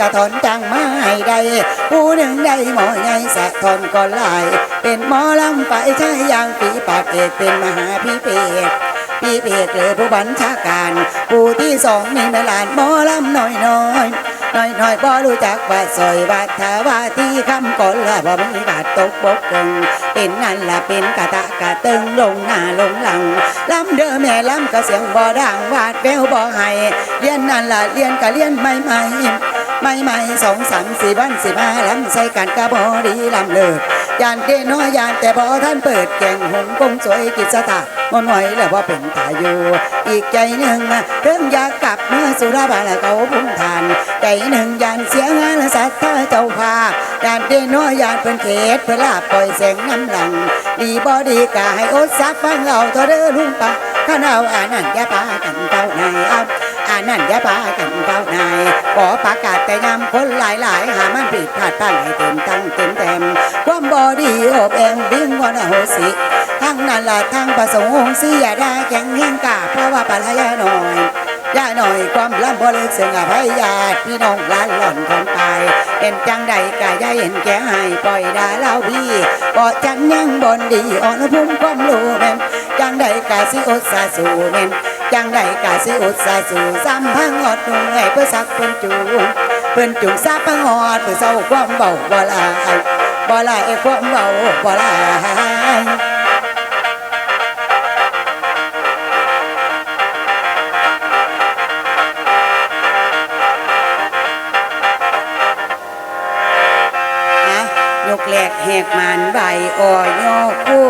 กระถอนจังไม้ใดผู้หนึ่งได้หมอใหญ่สะทอนก็ลาย เป็นหมอลำไปใช้ยางปีปากเอกเป็นมหาพิเภกพี่เพกเลยผู้บัญชาการ ผู้ที่สองนี่แม่หลานหมอลำน้อยน้อยน้อยน้อยบ่รู้จักว่าซอยบาทาว่าที่คำก่อนละบ่มีบาทตกบกเกิงเป็นนั่นละเป็นกะตะกะตึงลงหน้าลงหลังลำเด้อแม่ลำก็เสียงบ่ดังวาดแววบ่ให้เรียนนั่นละเรียนกะเรียนไม่ไม่ ไม่ไม่สองสามสี่วันสิบห้าลำใส่กันกะบ่ดีลำเลิกยานเดน้อยยานแต่บ่ท่านเปิดแก่งหงกงสวยกิจสตามันไหวแล้วว่าเป็นตาอยู่อีกใจหนึ่งเรื่องอยากกลับเมื่อสุราบาลเขาพุ่งทาน ใจหนึ่งยานเสียงานสัตว์ท่าเจ้าภายานเดน้อยยานเป็นเขตเพื่อลาบปล่อยแสงน้ำหลัง ดีบอดีกาให้อดซับฟังเราเธอเด้อลุงปะข้าเอาอ่านั่นยาปากันเก้านายอับอ่า นั่นอยาปากันเก้านายขอประกาศแต่ยำคนหลายๆหามันผิดพลาดตั้งให้เต็มตั้งเต็มเต็มความบอดีอบแองวิ่งวันโหสิทั้งนั้นละทั้งประสงค์เสียได้แข็งแห้งกาเพราะว่าปัญญาหน่อยยาหน่อยความลำบ่ลึกซึ่งอภัยญาติพี่น้องหลานหล่อนคนตายเป็นจังใดกายาเห็นแก่ให้ปล่อยดาเล่าพี่ก็จันยังบนดีอ่อนพุ่มความรู้แม่ จังใดกาสิอดสาสูแม่นจังใดกาสิอดสาสูซ้ำพังอดหนุ่งให้เพื่อสักเพิ่นจูเพิ่นจุงซาพังอดเพื่อเศร้าความเบาบ่ลาบ่ลาไอ้ความเบาบ่ลานะยกแหลกแหกมันใบอ่อยอคู่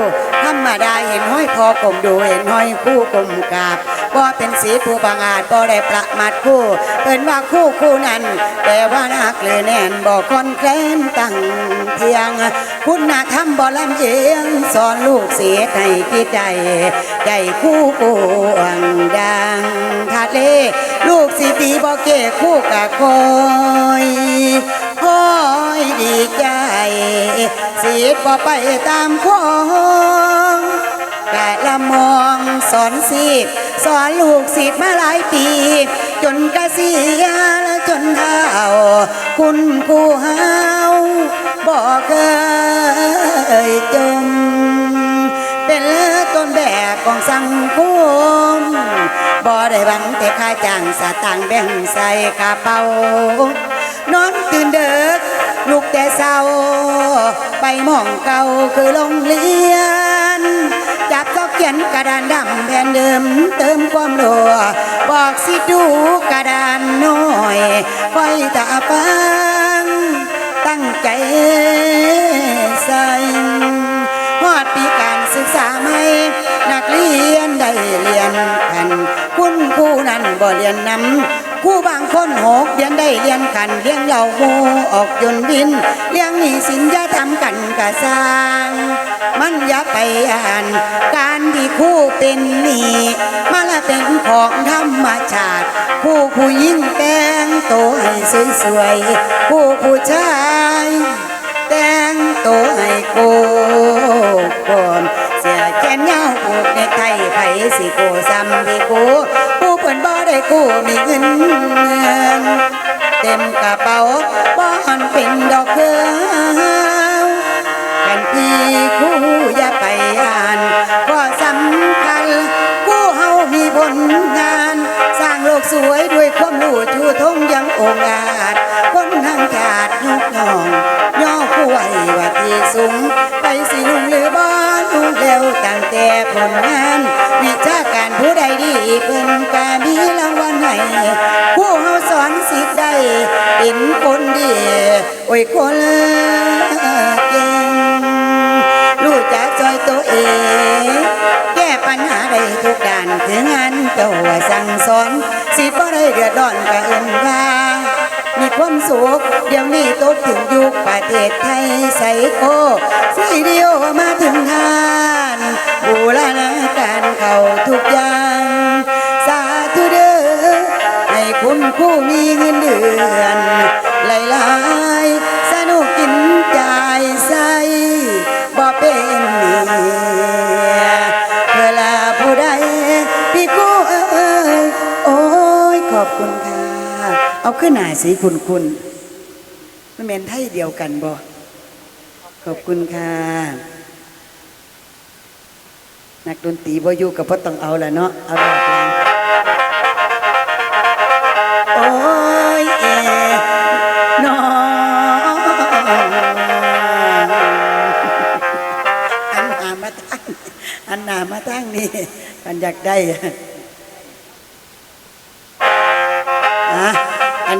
ดาเห็นห้อยคอกลมดูเห็นห้อยคู่กลมกาบบ่เป็นสีผู้บางอาจบ่ได้ประมาทคู่เอินว่าคู่คู่นั้นแต่ว่านักเลยแน่นบ่คอนแคลนตั้งเทียง คุณธรรมบ่ลำเอียงสอนลูกเสียให้คิดใจใจคู่กวางดังทะเลลูกสิตีบ่เกคู่กะคอยคอยดีใจสีดบ่ไปตามคอง กะละมองสอนสีดสอนลูกศิษย์มาหลายปี จนกะเสียและจนเท่าคุณครูเฮาบอกเคยจม เป็นต้นแบบของสังคมบ่ได้หวังแต่ค่าจ้างสตางค์แบ่งใส่กระเป๋านอนตื่นเด็กลูกแต่เศร้า ไปมองเก่าคือโรงเรียน ขียนกระดานดำแผ่นเดิมเติมความรัวบอกสิดูกระดานน้อยคอยตาฟัง ตั้งใจใส่ฮอดปีการศึกษาใหม่นักเรียนได้เรียนกันคุณครูนั้นบ่เรียนนำครูบางคนหกเรียนได้เรียนกันเลี้ยงเหล่าหมูออกยนต์บินเลี้ยงหนีสินยาทำกัน กะสร้าง มันอย่าไปอ่าน การที่คู่เป็นหนี้มาละเป็นของธรรมชาติ ผู้ผู้ยิ่งแต่งตัวให้สวยๆผู้ผู้ชายแต่งตัวให้โกกอนเสียแขนยาผูกในไทยไผสิโกซ้ำที่กูผู้เพิ่นบ่ได้กู้มีเงินเต็มกระเป๋าบ่หันเป็นดอกเกลือ สวยด้วยความรู้ชูทงยังองอาจคนทางชาติยกย่อง ย่อคู่ไว้ว่าที่สูงไปสิลุงหรือบ้านลุงเร็วตั้งแต่ผลงาน วิชาการผู้ใดดีเพิ่นกามีรางวัลให้ผู้เฮาสอนสิทธได้เป็นคนดีโอ้ยคนเก่งรู้จักซอยตัวเองแก้ปัญหาได้ทุกด้านถึงงานเจ้าว่าสั่งสอน บ่ได้เดือดร้อนกับเอินว่ามีความสุขเดี๋ยวนี้ตกถึงยุคประเทศไทยใส่โคสีเดียวมาถึงทานบูรณาการเข้าทุกอย่าง สาธุเด้อให้คุณคู่มีเงินเดือนหลายๆส เอ้ยโอ้ยขอบคุณค่ะเอาขึ้นหน่ายสิคุณคุณมันเป็นไทยเดียวกันบ่ขอบคุณค่ะ นักดนตรีบ่อยู่กับพ่ต้องเอาละเนาะเอาดอกลางโอ้ยเอ๋น้องอันหนามาตั้งอันหนามาตั้งนี่กันอยากได้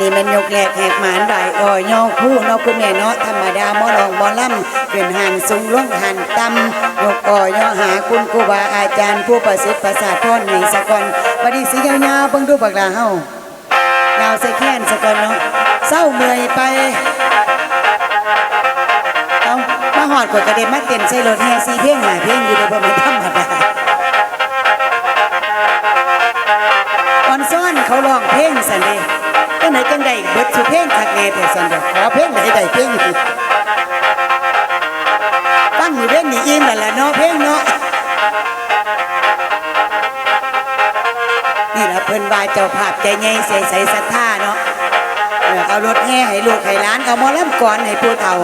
นี้มันยกแหลกแหกหมานบ่ายอ่อยอคู่เนอกคุณแม่เนาะธรรมดาหมอลองหมอล่ำเป็นหันสูงลงหันต่ำยกอ่อยอหาคุณครูบาอาจารย์ ผู้ประสิทธิ์ประสาทพรในสกลบัดนี้สิยาวๆเบิ่งดูบักลาเฮายาวใส่แค้นสะกลเนาะเศร้าเมื่อยไปเอามาหอดกดกระเด็นมาเต้นใส่รถแฮซีเพ่งหาเพ่งอยู่ในบ่ม่นธรรมดาออนซ่อนเขาร้องเพลงสันเด ไหนจังใดเบิดสุเพลงคักแน่แต่สันดอกขอเพลงไหนใดเพลงอีกฟังอยู่เพลงนี่อิ่มแล้วล่ะเนาะเพลงเนาะนี่ละเพิ่นว่าเจ้าภาพใจใหญ่ใส่ใส่ศรัทธาเนาะเอารถแห่ให้ลูกให้หลานเอามอลำก่อนให้ผู้เฒ่า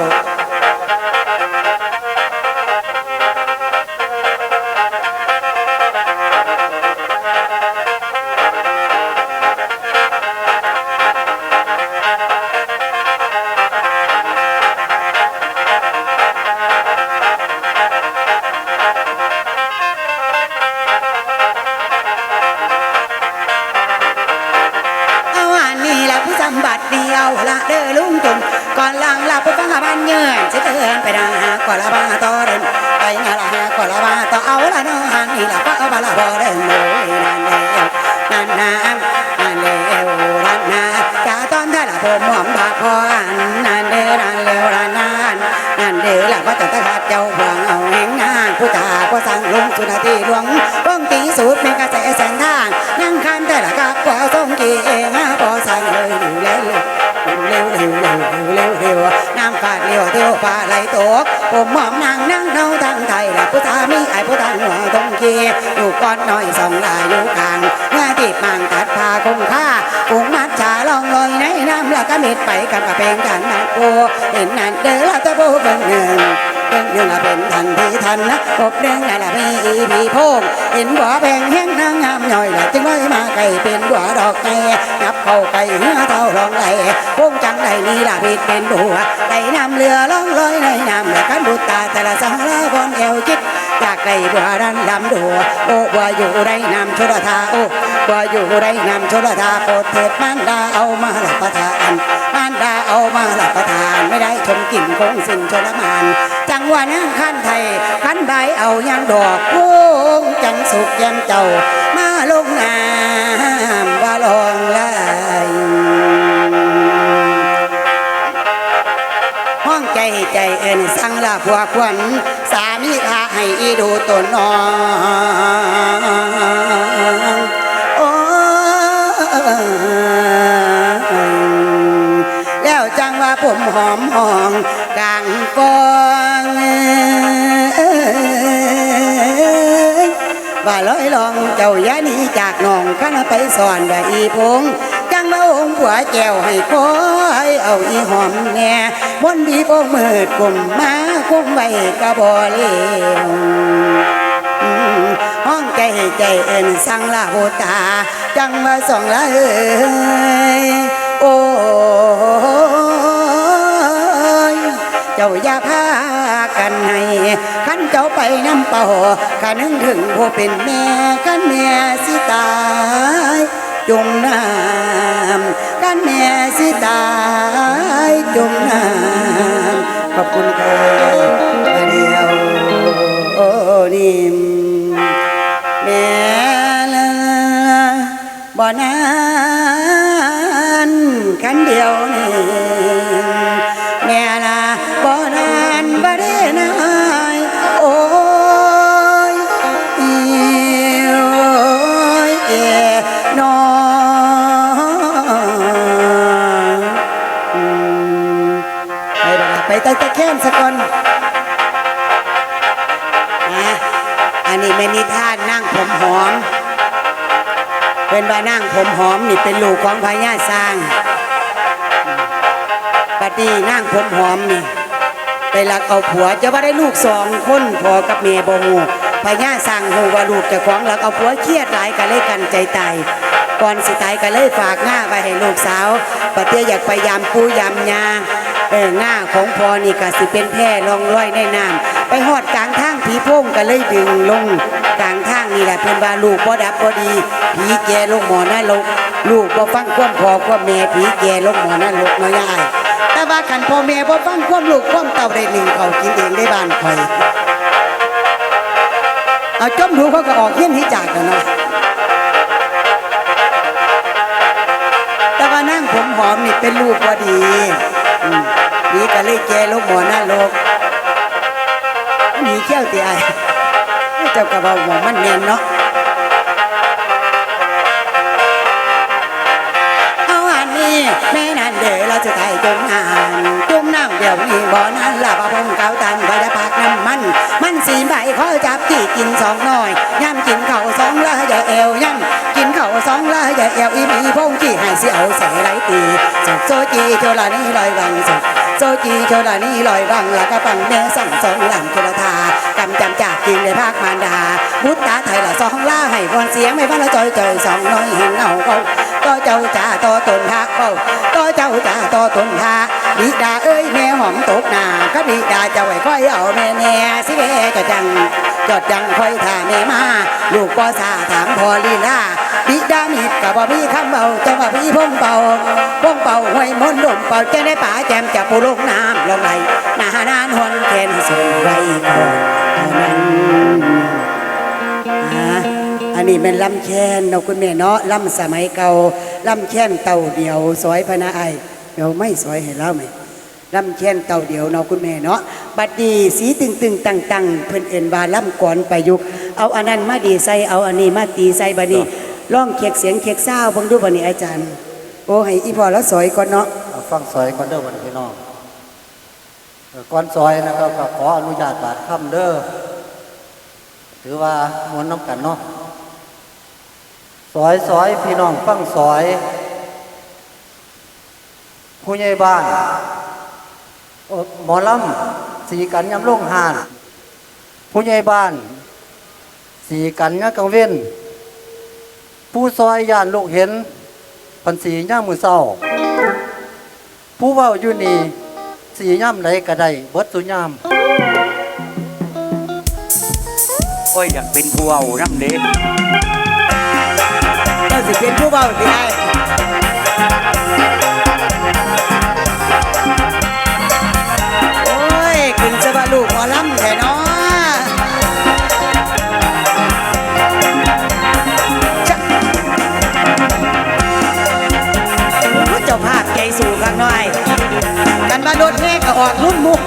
ต่อเดินไปงาละหาก่ ผมหอมบาพออันนั่นเด้อนั่นานนั่นเดาจะตะขางเอาแห่งนางผู้ตาก็สั่งลงสุนาทีหลวงป้องตีสูตรเป็นกระแสแสนทางนั่งคันแต่ละกับกว่าทรงเองฮะพอสั่งเลยร็วเร็วเร็วเร็วเร็วน้ำขาดเร็วเที่ยวฟ้าไหลตกผมหมอมนางไทยละผู้ตามีไอ้ผู้ตาหัวทงกีอยู่ก้อนน้อยสองลายอยู่กลางเมื่อที่มังตัดพาคงค่ากุ้งมัดชาลองลอยในน้ำแล้วก็มิดไปกันกับเพงกันนักโอเห็นนั่นเดือดละตะโบเบิ่งหนึ่ง เพิ่งยังละเป็นทันทีทันนะกบเด้งละพี่พี่โพงเห็นหัวแพงแห้งนางงามหน่อยละจึงเลยมาไก่เป็นหัวดอกไก่นับเข้าไก่เหือเท่ารองไหลพงจังไดนี่ละผิดเป็นบัวไก่นำเรือล่องลอยในน้ำและกันบุตตาแต่ละสังละคนเอวจิตจากไก่บัวดันดำดัวโอ้บัวอยู่ในน้ำชลทาโอ้บัวอยู่ในน้ำชลทาโปรดเถิดมันดาเอามารับประทานมันดาเอามารับประทานไม่ได้ชมกลิ่นคงสิ้นชลมานจัังหวะนั้นขั้นไทยขั้นใบเอายังดอกพวงจังสุกยันเจ้า มาลงน้ำว่าลองไหลห้องใจใจเอ็นสั่งลาผัวควันสามีพาให้อีดูตนน้อง จากหนองขันไปสอนว่าอีพงจังมาองค์ผัวแก้วให้คอยเอาอีหอมแน่บนดีโปงมืดกลุ่มมาคุ้มไว้กะบ่เลวอืมห้องใจใจเอ็นสั่งลาโบตา จังมาส่องละเอ้ยโอ้ยเจ้าอย่าพากันให้ เจ้าไปน้ำเป่าขันึงถึงผู้เป็นแม่ขันแม่สิตายจงน้ำขันแม่สิตายจงน้ำขอบคุณครับเดียวโอ้นิมแม่ละบ่นานคันเดียว เป็นว่านั่งผมหอมนี่เป็นลูกของพญาสร้างบัดนี้นางผมหอมนี่ไปลักเอาผัวจะว่าได้ลูกสองคนพอกับแม่บ่ฮู้พญาสั่งฮูว่าลูกจ้าของลักเอาผัวเครียดหลายก็เลยกันใจตายก่อนสิตายก็เลยฝากง่าไว้ให้ลูกสาวปะเตี้ยอยากไปยามปูยามยาเออง่าของพอนี่ก็สิเป็นแพ่ลองลอยในน้ำ ไปหอดกลางทางผีโพ่งก็เลยดึงลงกลางทางนี่แหละเพิ่นว่าลูกบ่ดับบ่ดีผีแกลงหมอนรกลูกบ่ฟังความพ่อความแม่ผีแกลงหมอนรกเนาะยายแต่ว่าขันพ่อแม่บ่ฟังความลูกความเต่าได้หนึ่งเขากินเองได้บ้านคอยเอาจมดูเขาก็ออกเฮี้ยนที่จากกันนะแต่ว่านั่งผมหอมนี่เป็นลูกพอดีมนี่ก็เลยแกลูกหมอน้าลก หนีเขี้ยวตีไอเจ้ากระเบาหมอมันแน่นเนาะเอาอันนี้แม่นันเดี๋ยวเราจะไต่จมน้ำจมน้ำเดี๋ยวนี้บ่อนั้นละบ่พงเกาตันไว้ได้พักน้ำมัน มันสีใบขอจับที่กินสองหน่อยย่ำกินเข่าสองละอย่าเอวย่ำกินเข่าสองละอย่าเอวอีมีพงที่ให้เสียวใส่ไรตีสกโซจีโจลานี่ลอยวังสก โซจีโจลานี่ลอยวังแล้วก็ปังแม่สั่งสองหลังคุลทากำจำจากกินในภาคมารดาบุตรตาไทยละสองล่าให้วอนเสียงไม่ว่าละจอยจอยสองน้อยเห็นเอาเขาก็เจ้าจ่าต่อตนฮักเฝ้าก็เจ้าจ่าต่อตนฮักบิดาเอ้ยแม่หอมตกหนาก็บิดาเจ้าไว้ค่อยเอาแม่แน่สิเวก็จังจอดจังค่อยท่าแม่มาลูกก็สาถามพอลีลา บิดามิดกับบ่มีคำเบาจังว่าพี่พงเป่าพงเป่าห้วยมนต์ลมเป่าจะได้ป่าแจมจับปูลงน้ำลงไหลหน้านานหวนแขนส่งไรก่อนเท่านั้นอ่าอันนี้เป็นลำแค้นเนาะคุณแม่เนาะลำสมัยเก่าลำแค้นเต่าเดียวสอยพนาไอเดี๋ยวไม่สอยให้เล่าไหมลำแค้นเต่าเดียวเนาะคุณแม่เนาะบัดดีสีตึงตึงตังตังเพิ่นเอ็นว่าลำก่อนประยุกเอาอันนั้นมาดีใส่เอาอันนี้มาตีใส่บัดนี้ ร้องเคียกเสียงเคียกเศร้าเบิ่งดูบัดนี้อาจารย์ โอ้ให้อีพอแล้วสอยก่อนเนาะเอาฟังซอยก่อนเด้อวันพี่น้องเอ่อก่อนซอยนะครับก็ขออนุญาตบาดค่ำเด้อถือว่ามวนน้ำกันเนาะซอยซอยพี่น้องฟังซอย ผู้ใหญ่บ้านเอ่อหมอลำสีกันยำลงหาน ผู้ใหญ่บ้าน สีกันยำกังเว้น ผู้ซอยย่านลูกเห็นปันสีย่ามมือเศร้า ผู้เว้าอยู่นี่สีย่ำไหนก็ได้เบิดสุย่ามโอ้ยอยากเป็นผู้เอาน้ำเด้เราสิเป็นผู้เบาดีไอ มาโดนแม่ก็ออกรุ่นมุก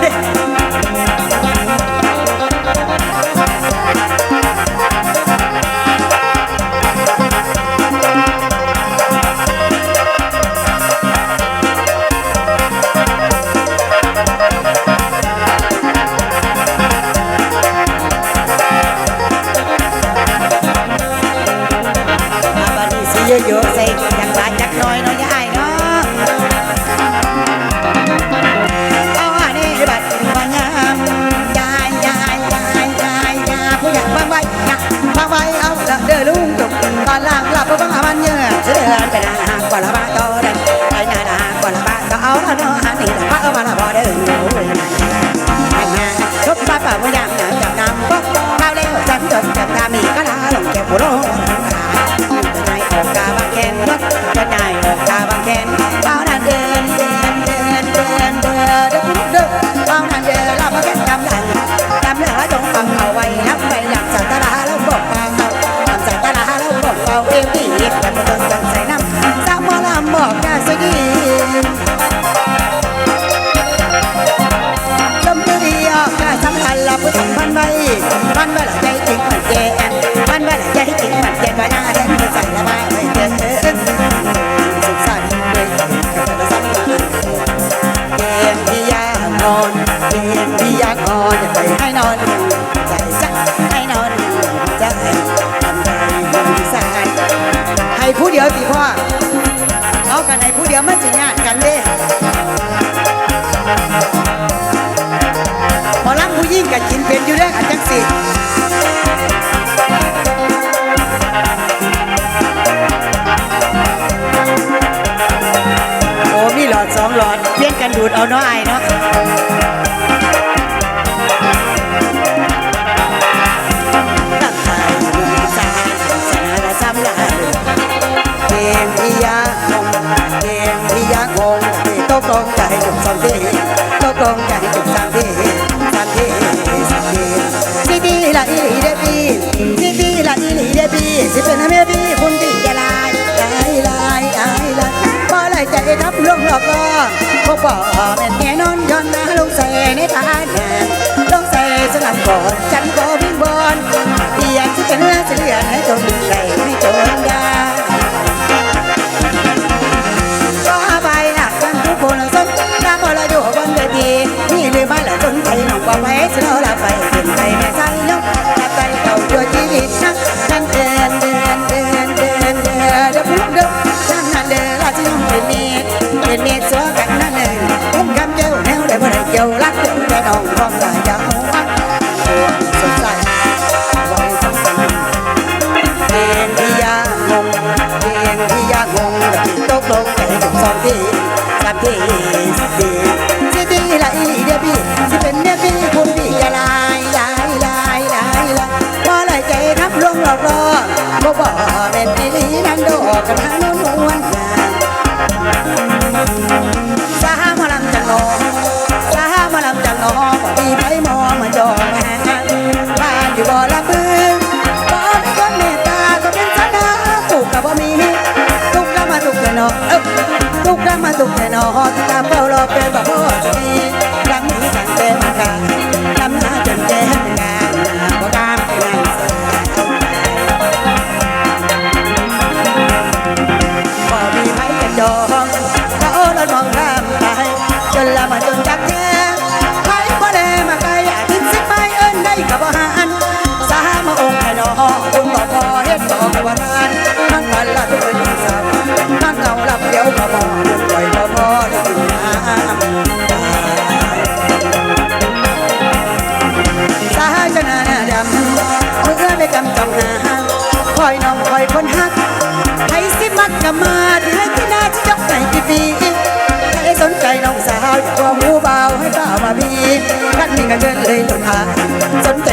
ผู้เดียวสิพ่อเอากันไห้ผู้เดียวมันสิงานกันเด้พอรัำผู้ยิ่งกับกินเป็นอยู่เด้อขันจังสิโอ้มีหลอดสองหลอดเพี้ยนกันดูดเอาน้อไอเนาะ พบบอแม่แน่นอนย้อนหน้าลงใส่ในตานนางลงใส่สลับก่อนฉันก็วิ่งบอลเปลี่ยนที่เป็นเรื่องเสียนให้จนใจให้จนได้ก็ไปหนักกันทุกคนสนตามเราอยู่บนเวทีนี่หรือไม่ละจนใจน้องว่าไปเสนอละไป ส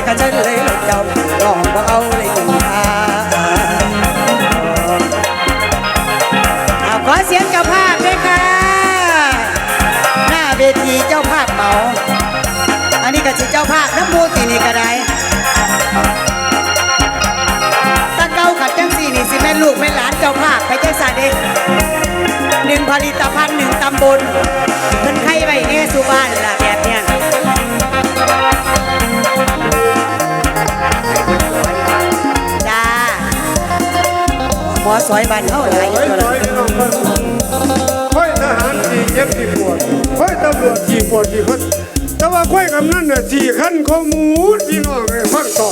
สนใจกันเลยหลุดเจ้าลองบ่เอาเลยหลุดหาเอาขอเสียงเจ้าภาพด้วยค่ะ หน้าเวทีเจ้าภาพเหมา อันนี้ก็สิเจ้าภาพน้ำมูตีนี่ก็ได้ตาเก้าขัดจังสี่นี่สิแม่ลูกแม่หลานเจ้าภาพไปใจสัตว์เองหนึ่งผลิตภัณฑ์หนึ่งตำบลเพิ่นไข่ไว้เนี่สุบ้านล่ะแบบเนี้ย อสอยบันเท่าไหร่ถอยถอยพี่น้องคนค่อยทหารสี่เจ็บสี่ปวดค่อยตำรวจสี่ปวดสี่คนแต่ว่าค่อยกำนันเนี่ยสี่ขั้นข้อมูลพี่น้องเลยฟังต่อ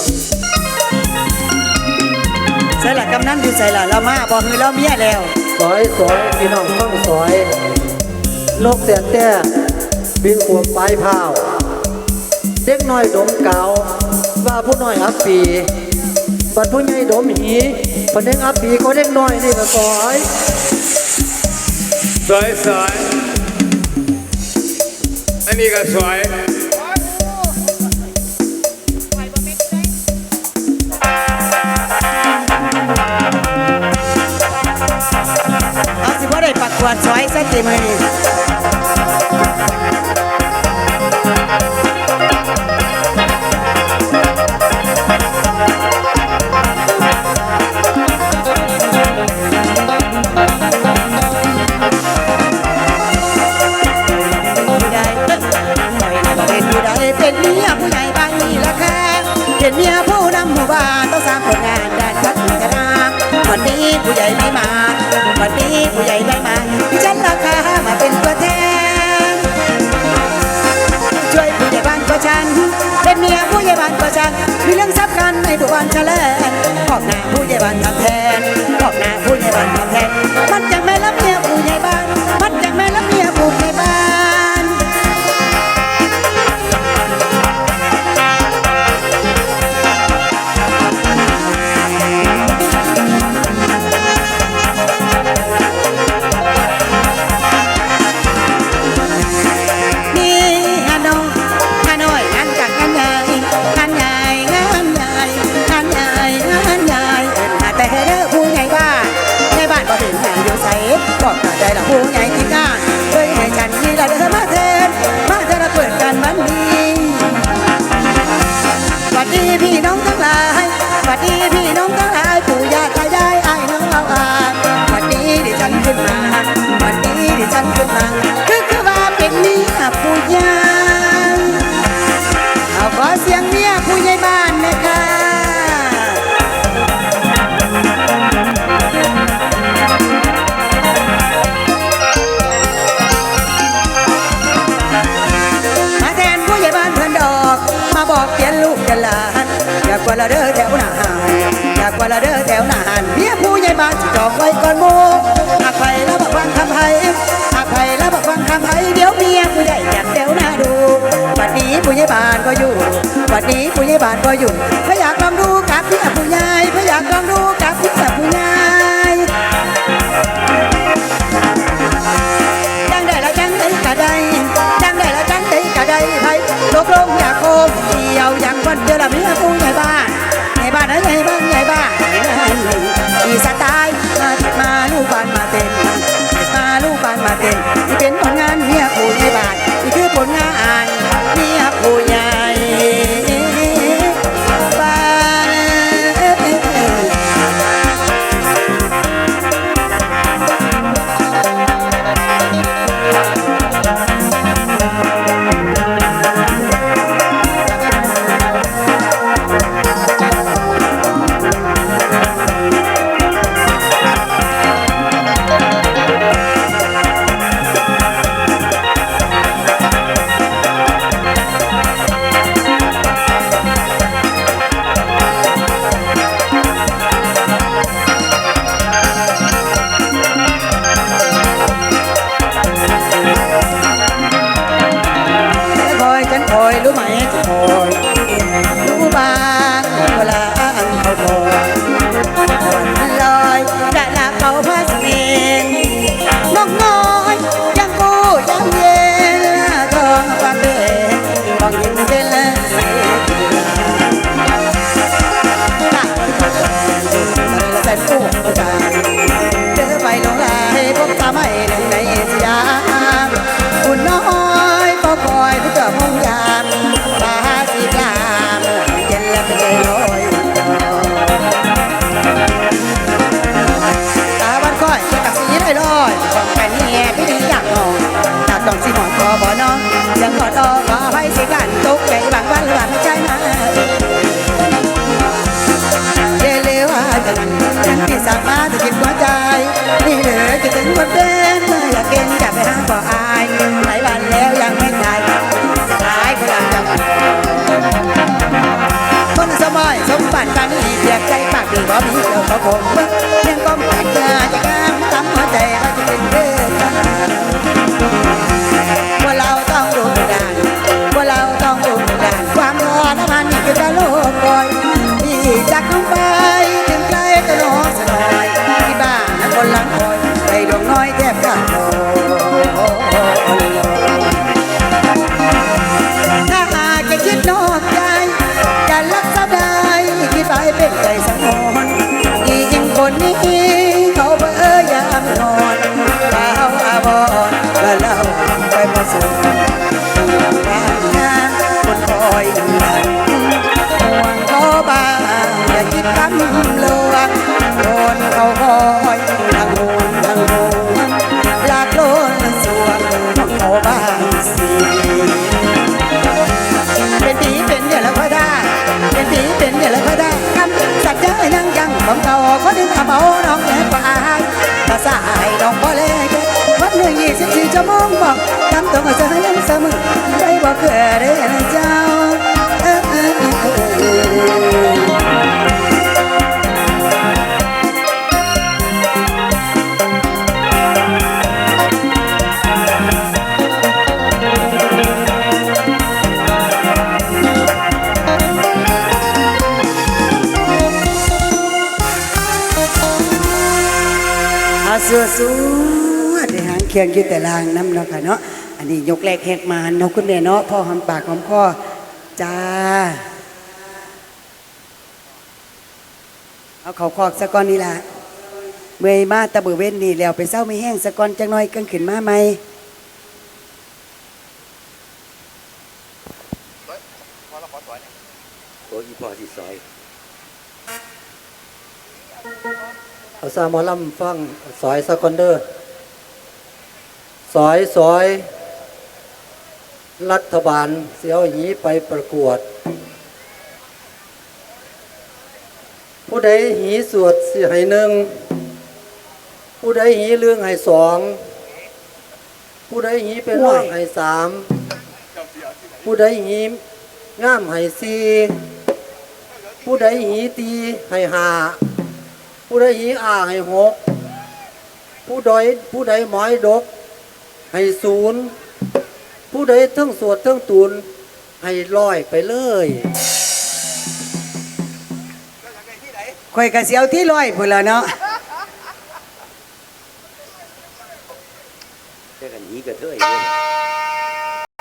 ใส่ละกำนันอยู่ใส่ละเรามาบอกคือเราเมียแล้วสอยสอยพี่น้องต้องสอยนกเสียนแต้บินขวบปลายพาวเด็กน้อยดมเกาว่าผู้น้อยอับปีบัดผู้ใหญ่ดมหี บัดเด็กอับปีก็เด็กน้อยนี่ก็สอยสวยสวยอันนี้ก็สวยเอาสิบ่ได้ประกวดสอยสักทีมือ ผู้ใหญ่บ้านทำแทนออกหน้าผู้ใหญ่บ้านทำแทน กันขึ้นมคือคือว่าเป็นนี่ผู้ยาเอาขอเสียงเมียผู้ใหญ่บ้านนะคะมาแทนผู้ใหญ่บ้านเพื่อนดอก มาบอกเตียนลูกกันหลานอยากกว่าละเด้อแถวหน้าอยากกว่าละเด้อแถวหน้าเมียผู้ใหญ่บ้านจะจองไว้ก่อนมู แล้วบักฟังไห้เดี๋ยวเมียผู้ใหญ่อยากแถวหน้าดูบัดนี้ผู้ใหญ่บ้านก็อยู่บัดนี้ผู้ใหญ่บ้านก็อยู่พระอยากลองดูกับเมียผู้ใหญ่พระอยากลองดูกับเมียผู้ใหญ่จังได้ละจังได้กะได้จังได้ละจังได้กะได้ไผตกลงอยากโคมเดียวอย่างวันเดียวละเมียผู้ อยความแค่นี้พี่ดีอยากนอนจากต้องสีหมอนคอบ่นองยังขอต่อขอให้สิกันตกใจบางวันหรือว่าไม่ใจมาเยเลว่าจะฉันที่สามารถจะกินหัวใจนี่เหลือจะถึงวันเป็นเมื่อยากเก่งจะไปหาบ่อายหลายวันแล้วยังไม่ตายตายคนละจังคนสมัยสมบัติปานนี้เพียกใจปากดีบ่มีเกี่ยวกับผมยัง ยังยังของเขาก็ดึงเอาเอาน้องแย่กว่าอายภาษาไอ้น้องบ่เล็กวันหนึ่งยี่สิบสี่ชั่วโมงบอกทำต้องเอาใจยังเสมอใจบอกเกิดได้เจ้า ได้หางเคียงอยู่แต่ลางน้ำเนาะค่ะเนาะอันนี้ยกแรกแหกมาเนาะคุณแม่เนาะพ่อหอมปากหอมคอจ้าเอาเขาคอกสะก้อนนี่ล่ะเมื่อยมาตะเบือเว้นนี่แล้วไปเศร้าไม่แห้งสะก้อนจังน้อยกังขึ้นมาไหมโอ้ยพ่อสิซอย เอาซาหมอลำฟังสอยสกอนเดอร์ สอยสอยรัฐบาลเสียวหยีไปประกวด ผู้ใดหีสวดสิให้หนึ่ง ผู้ใดหีเรื่องให้สอง ผู้ใดหีเป็นร่องให้สามผู้ใดหีง่ามให้สี่ผู้ใดหีตีให้หาผู้ใดหีอ่าให้หกผู้ใดผู้ใดหมอยดก ให้ศูนย์ผู้ใดเทั้งสวดเทั้งตูนให้ลอยไปเลยข่อยกะเสียวที่ร้อยพุ่นละเนาะเจอกันนี้ก็เถอะ